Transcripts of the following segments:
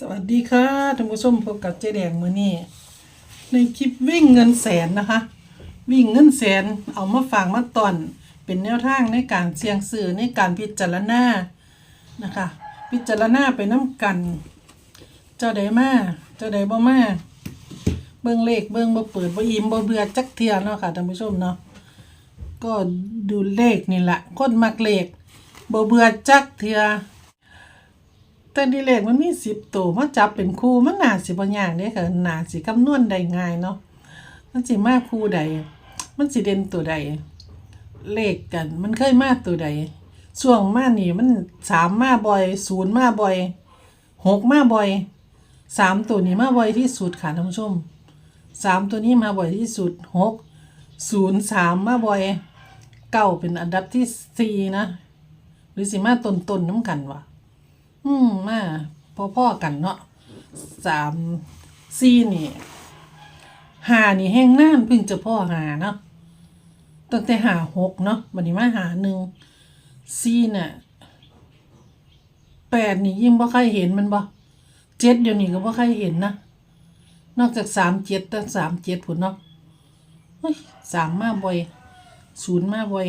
สวัสดีค่ะท่านผู้ชมพบกับเจ๊แดงมือนี้ในคลิปวิ่งเงินแสนนะคะ วิ่งเงินแสนเอามาฝากมาตอน เป็นแนวทางในการเสี่ยงซื้อในการพิจารณานะคะ พิจารณาไปน้ำกัน เจ้าใดมาเจ้าใดบ่มาเบิ่งเลขเบิ่งบ่เปิดบ่อิ่มบ่เบื่อจักเทียเนาะค่ะท่านผู้ชมเนาะก็ดูเลขนี่แหละคนมักเลขบ่เบื่อจักเทีย แต่ดีเลขมันมีสิบตัวมาจับเป็นคู่มันหนาสิบ่ยากเด้ค่ะหนาสิคำนวณไดง่ายเนาะมันสิมาคู่ใด มันสิเด่นตัวใด เลขกัน มันเคยมาตัวใดช่วงมานี่มันสามมาบ่อยศูนย์มาบ่อยหกมาบ่อยสามตัวนี้มาบ่อยที่สุดค่ะท่านผู้ชมสามตัวนี้มาบ่อยที่สุดหกศูนย์สามมาบ่อยเก้าเป็นอันดับที่สี่นะ หรือสิมาต้นๆน้ำกันวะ อืมมาพ่อๆกันเนาะสามสี่นี่หานี่แห้งน่านเพิ่งจะพ่อหาเนาะตั้งแต่หาหกเนาะบันนี้มาหาหนึ่งสี่น่ะแปดนี่ยิ่งบ่ใครเห็นมันบ่เจ็ดเดี๋ยวนี้ก็บ่ใครเห็นนะนอกจากสามเจ็ดแต่สามเจ็ดผุนเนาะสามมาบ่อยศูนย์มาบ่อย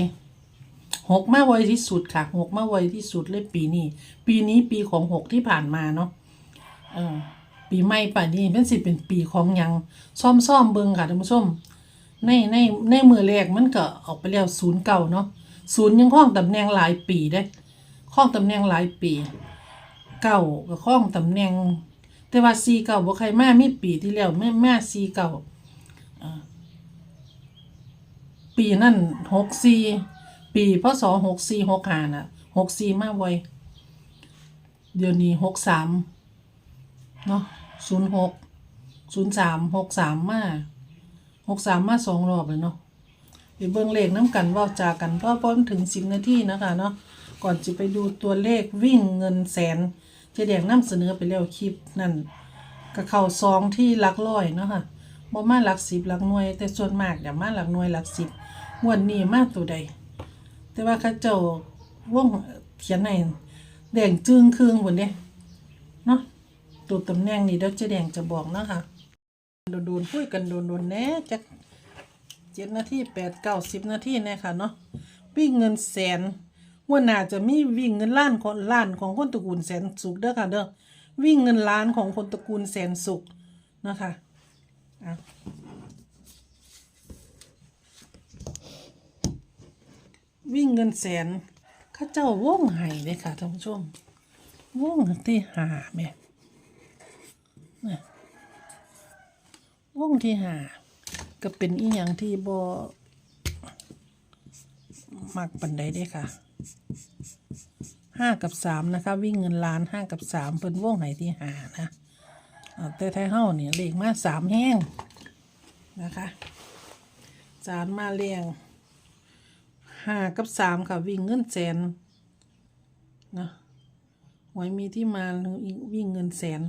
หกมาไวที่สุดค่ะหกมาไวที่สุดเลยปีนี้ ปีนี้ปีของหกที่ผ่านมาเนาะเออปีใหม่ป่านนี้เป็นสิเป็นปีของยังซ่อมซ่อมเบิงค่ะท่านผู้ชมในในในมือแรกมันก็ออกไปแล้วศูนย์เก่าเนาะศูนย์ยังคล้องตำแหน่งหลายปีได้คล้องตำแหน่งหลายปีเก่าก็คล้องตำแหน่ง แต่ว่าซีเก่าบ่ใครมามีปีที่แล้วแม่แม่ซีเก่าปีนั่นหกซี ปีพศหกสี่หกห้าน่ะหกสี่มาไวเดี๋ยวนี้หกสามเนาะศูนย์หกศูนย์สามหกสามมาหกสามมาสองรอบเลยเนาะไปเบิ่งเลขน้ำกันว่าจากันเพราะพ้นถึงสิบนาทีนะคะเนาะก่อนจะไปดูตัวเลขวิ่งเงินแสนจะแดงนำเสนอไปแล้วคลิปนั่นกับเข่าซองที่หลักร้อยเนาะค่ะบ่มาหลักสิบหลักหน่วย แต่ส่วนมากอย่ามาหลักหน่วยหลักสิบงวดนี้มาตัวใด แต่ว่าเข้าเจ้าว่องเขียนในแดงจึงครึ่งบนเด้เนาะตัวตำแหน่งนี้เดี๋ยวจะแดงจะบอกเนาะคะโดนๆคุยกันโดนๆแน่จักเจ็ดนาทีแปดเก้าสิบนาทีแน่ค่ะเนาะวิ่งเงินแสนวันหน้าจะมีวิ่งเงินล้านของล้านของคนตระกูลแสนสุขเด้อค่ะเด้อวิ่งเงินล้านของคนตระกูลแสนสุขนะคะอะ วิ่งเงินแสนข้าเจ้าว่องไห้เลยค่ะท่านผู้ชมว่องที่หาแม่เนี่ยว่องที่หาก็เป็นอีหยังที่บ่มักปันใดเด้ค่ะห้ากับสามนะคะ วิ่งเงินล้านห้ากับสามเป็นว่องไห้ที่หานะแต่ไทยเฮ้าเนี่ยเลขมาสามแห้งนะคะสารมาเรียง ห้ากับสามค่ะ วิ่งเงินแสนนะหวยมีที่มาวิ่งเงินแสน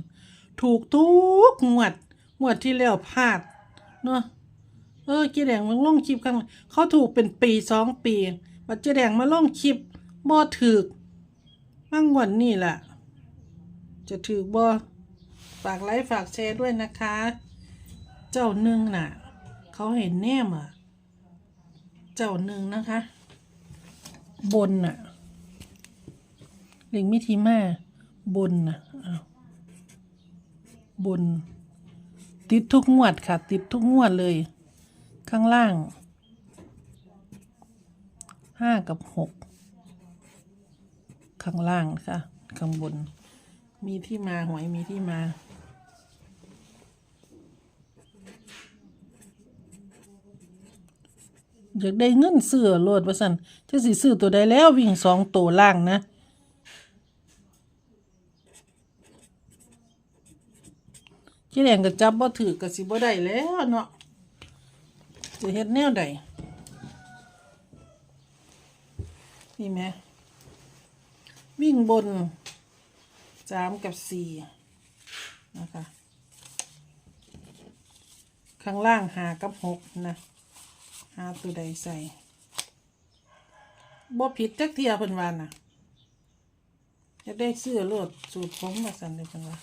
ถูกทุกงวดงวดที่แล้วพลาดเนาะเออเจ๊แดงมันลงคลิปครั้งเขาถูกเป็นปีสองปีบัดเจ๊แดงมาล่องคลิปบ่ถือกมั่งวันนี้แหละจะถือบ่ฝากไลค์ฝากแชร์ด้วยนะคะ เจ้าหนึ่งน่ะ เขาเห็นแนมอะ เจ้าหนึ่งนะคะ บนน่ะเล็งมิทีมาบนน่ะบน ติดทุกงวดค่ะ ติดทุกงวดเลย ข้างล่างห้ากับหกข้างล่างนะคะข้างบน มีที่มาหวยมีที่มา อยากได้เงินซื้อโลดว่าสันจะสิซื้อตัวใดแล้ววิ่งสองตัวล่างนะเจ๊แดงก็จับบ่ถือก็สิบ่ได้แล้วเนาะจะเฮ็ดแนวใดนี่ไหมวิ่งบนสามกับสี่นะคะ ข้างล่างหากับหกนะ หาตัวใดใส่บ่ผิดจักเทียเพิ่นวานน่ะจะได้เสื้อโลดสูตรผมมาสั่นเลยเพิ่ว่า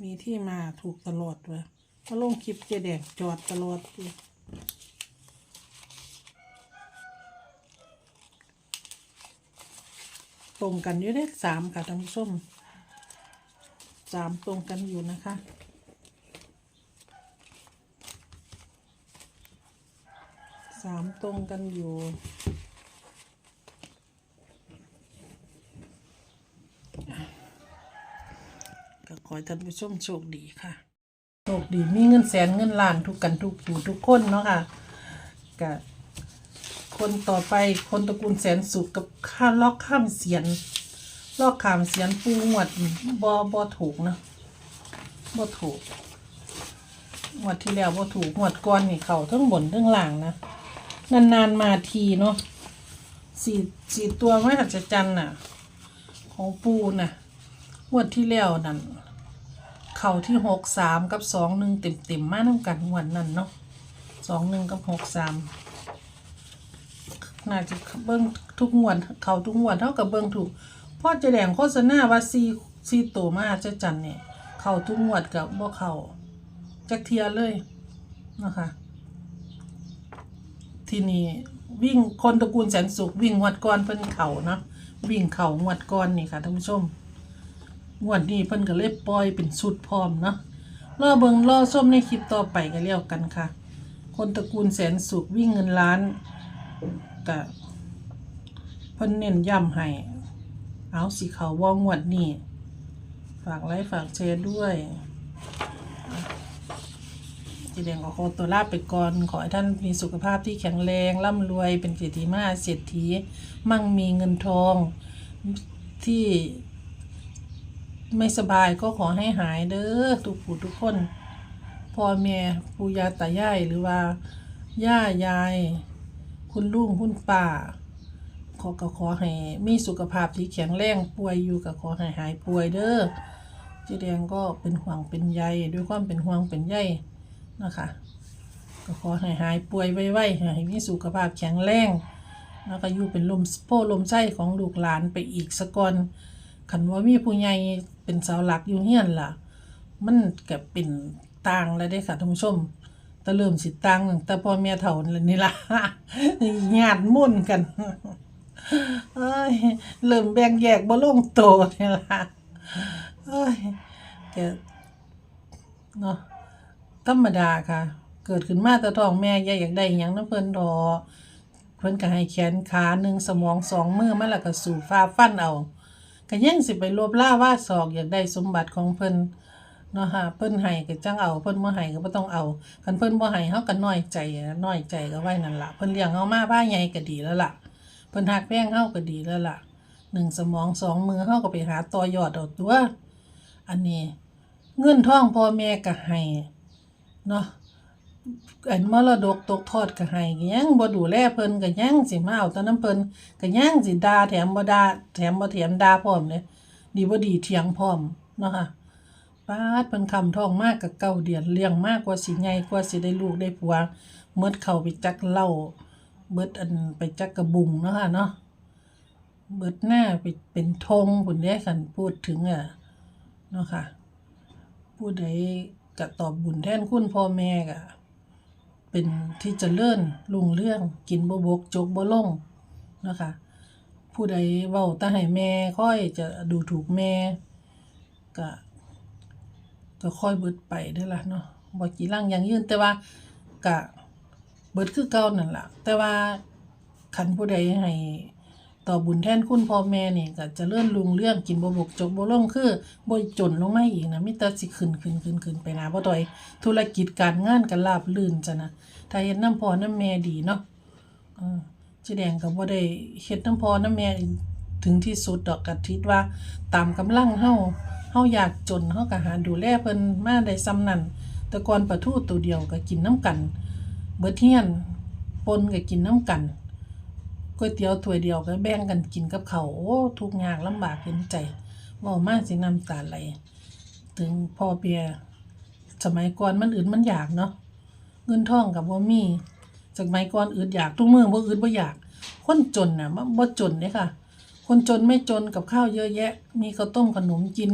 มีที่มาถูกตลอดเลยก็ลงคลิปเจแดกจอดตลอดเลยตรงกันอยู่เด้สามค่ะท่านผู้ชมสามตรงกันอยู่นะคะ สามตรงกันอยู่ ก็ขอให้ท่านผู้ชมโชคดีค่ะ โชคดีมีเงินแสนเงินล้านทุกกันทุกผู้ทุกคนเนาะค่ะกับคนต่อไปคนตระกูลแสนสุขกับข้าล็อกข้ามเสียน ลอกขามเสียนปูหวดบอบอถูกนะบอถูกหวดที่แล้วบอถูกหวดก้อนนี่เขาทั้งบนทั้งล่างนะ นานๆมาทีเนาะสี่สี่ตัวไม่หัศจรรย์น่ะ ของปูน่ะหวดที่แล้วนั่นเข่าที่หกสามกับสองหนึ่งเต็มเต็มมาน้ำกันหวดนั่นเนาะสองหนึ่งกับหกสามน่าจะเบิ้งทุกงวดเข่าทุกงวดเท่ากับเบิ้งถูกพ่อจะแดงโฆษณาว่าซีซีโตมาจะจันเนี่ย เข้าทุกงวดกับบ่เข้าจักเทียเลยนะคะ ที่นี้วิ่งคนตระกูลแสนสุขวิ่งงวดก่อนเพิ่นเข่านะวิ่งเข่างวดก่อนนี่ค่ะท่านผู้ชมงวดนี้เพิ่นก็เลยปล่อยเป็นสุดพร้อมเนาะรอเบิงรอส้มในคลิปต่อไปก็แล้วกันค่ะ คนตระกูลแสนสุขวิ่งเงินล้านก็เพิ่นเน้นย้ำให้เอาสีเขาวองวดนี่ฝากไลค์ฝากแชร์ด้วย จีแดงก็ขอตัวลาไปก่อน ขอให้ท่านมีสุขภาพที่แข็งแรงร่ำรวยเป็นเศรษฐีมหาเศรษฐีมั่งมีเงินทองที่ไม่สบายก็ขอให้หายเด้อทุกผู้ทุกคนพ่อแม่ปู่ย่าตายายหรือว่าย่ายาย คุณลุงคุณป้าขอก็ขอให้มีสุขภาพที่แข็งแรงป่วยอยู่ก็ขอให้หายป่วยเด้อเจ๊แดงก็เป็นห่วงเป็นใยด้วยความเป็นห่วงเป็นใย นะคะก็ขอให้หายป่วยไวๆให้มีสุขภาพแข็งแรงแล้วก็อยู่เป็นลมโพลมไส้ของลูกหลานไปอีกสก่อนขันว่ามีผู้ใหญ่เป็นเสาหลักอยู่เฮียนล่ะ มันก็เป็นต่างแล้วเด้ค่ะท่านผู้ชมต่เริ่มสิตังแต่พ่อแม่เฒ่าแล้วนี่ล่ะญาติมุ่นกันเอ้ยเริ่มแบ่งแยกบ่ลงโตนี่ล่ะเอ้ยแกเนาะ ธรรมดาค่ะ เกิดขึ้นมาแต่ท้องแม่ยายอยากได้หยังน้ำเพิ่นดอกเพิ่นก็ให้แขนขาหนึ่งสมองสองมือมาแล้วก็สู่ฟ้าฟันเอาก็ยังสิไปรวบล่าว่าศอกอยากได้สมบัติของเพิ่นเนาะค่ะเพิ่นให้ก็จังเอาเพิ่นบ่ให้ก็บ่ต้องเอาคันเพิ่นบ่ให้เฮาก็น้อยใจอะน้อยใจก็ไว้นั่นล่ะเพิ่นเลี้ยงเฮามาบ้าใหญ่ก็ดีแล้วล่ะเพิ่นหักแป้งเฮาก็ดีแล้วล่ะหนึ่งสมองสองมือเฮาก็ไปหาต่อยอดเอาตัว อันนี้ เงินทองพ่อแม่ก็ให้ เนาะอันมรดกตกทอดก็ให้ก็ยังบ่ดูแลเพิ่นก็ยังสิมาเอาแต่น้ำเพิ่นก็ยังสิด่าแถมบ่ด่าแถมบ่แถมด่าพร้อมเด้ดีบ่ดีเถียงพร้อมเนาะค่ะปาดเพิ่นคำทองมากกับเก้าเดือนเลี้ยงมากกว่าสิใหญ่กว่าสิได้ลูกได้ผัวหมดเข้าไปจักเล้าเบิดอันไปจักกระบุงเนาะค่ะเนาะเบิดหน้าไปเป็นธงผุนได้คันพูดถึงอะเนาะค่ะผู้ใด กะตอบบุญแทนคุณพ่อแม่กะเป็นที่จะเจริญรุ่งเรื่องกินบ่บกจกบ่ลงนะคะ ผู้ใดเว้าตาให้แม่ค่อยจะดูถูกแม่กะก็ค่อยเบิดไปเด้ละเนาะบ่กี่ร่างยังยืนแต่ว่ากะเบิดคือเก่านั่นล่ะ แต่ว่าคันผู้ใดให้ ต่อบุญแทนคุณพ่อแม่นี่ก็จะเลื่อนลุงเรื่องกินบ่บกจกบ่ลงคือบ่จนลงมาอีกนะมีแต่สิขึ้นขึ้นขึ้นขึ้นไปนะบ่ต่อยธุรกิจการงานก็ราบรื่นจ้ะนะถ้าเฮ็ดน้ำพอน้ำแม่ดีเนาะเออเจ๊แดงก็บ่ได้เฮ็ดน้ำพอน้ำแม่ถึงที่สุดดอกก็คิดว่าตามกำลังเฮาเฮาอยากจนเฮาก็หาดูแลเพิ่นมาได้ซ้ำนั้นแต่ก่อนปลาทูตัวเดียวก็กินน้ำกัน เบิดเฮียนปนก็กินน้ำกัน ก๋วยเตี๋ยวถ้วยเดียวก็แบ่งกันกินกับเขาโอ้ทุกข์ยากลำบากเห็นใจว้ามาสิน้ำตาไหลถึงพ่อเปียสมัยก่อนมันอื่นมันอยากเนาะเงินทองกับบ่มีสมัยก่อนอื่นอยากทุกเมื้อบ่อื่นบ่อยาก คนจนน่ะมันบ่จนเด้ค่ะ คนจนไม่จนกับข้าวเยอะแยะ มีข้าวต้มขนมกิน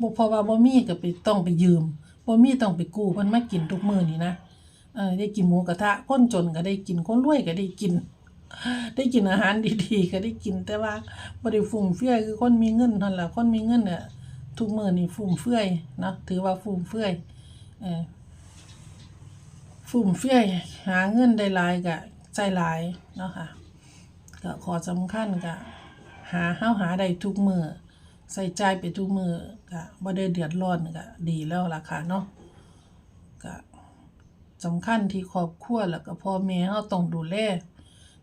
บ่เพราะว่าบ่มีก็ไปต้องไปยืมบ่มีต้องไปกู้เพิ่นมากินทุกมื้อนี่นะเออได้กินหมูกระทะคนจนก็ได้กินคนรวยก็ได้กิน ได้กินอาหารดีๆ ก็ได้กินแต่ว่าบ่ได้ฟุ่มเฟือยคือคนมีเงินท่านั้นล่ะคนมีเงินเนี่ยทุกมื้อนี่ฟุ่มเฟือยเนาะถือว่าฟุ่มเฟือยเออฟุ่มเฟือยหาเงินได้หลายก็ใจหลายเนาะค่ะก็ขอสำคัญก็หาเฮาหาได้ทุกมื้อใส่ใจไปทุกมือก็บ่ได้เดือดร้อนก็ดีแล้วล่ะค่ะเนาะก็สำคัญที่ครอบครัวแล้วก็พ่อแม่เฮาต้องดูแล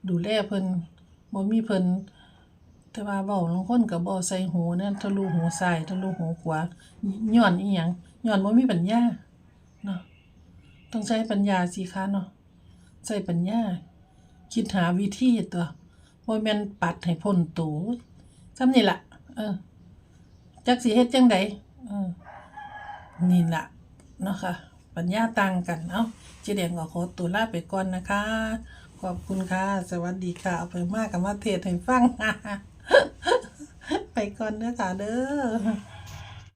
ดูแลเพิ่นบ่มีเพิ่นแต่ว่าเว้าลางคนก็บบ่ใส่หูนั่นทะลุหูซ้ายทะลุหูขวาย้อนอีหยังย้อนบ่มีปัญญาเนาะต้องใช้ปัญญาสิคะเนาะใช้ปัญญา คิดหาวิธีตัวบ่แม่นปัดให้พ้นตูซำนี่ล่ะ เออจักสิเฮ็ดจังใดเออนี่ล่ะเนาะค่ะปัญญาต่างกัน เอ้าเจแดงก็ขอตัวลาไปก่อนนะคะ ขอบคุณค่ะ สวัสดีค่ะ เอาไปมากกับมาเทศให้ฟัง ไปก่อนเด้อค่ะเด้อ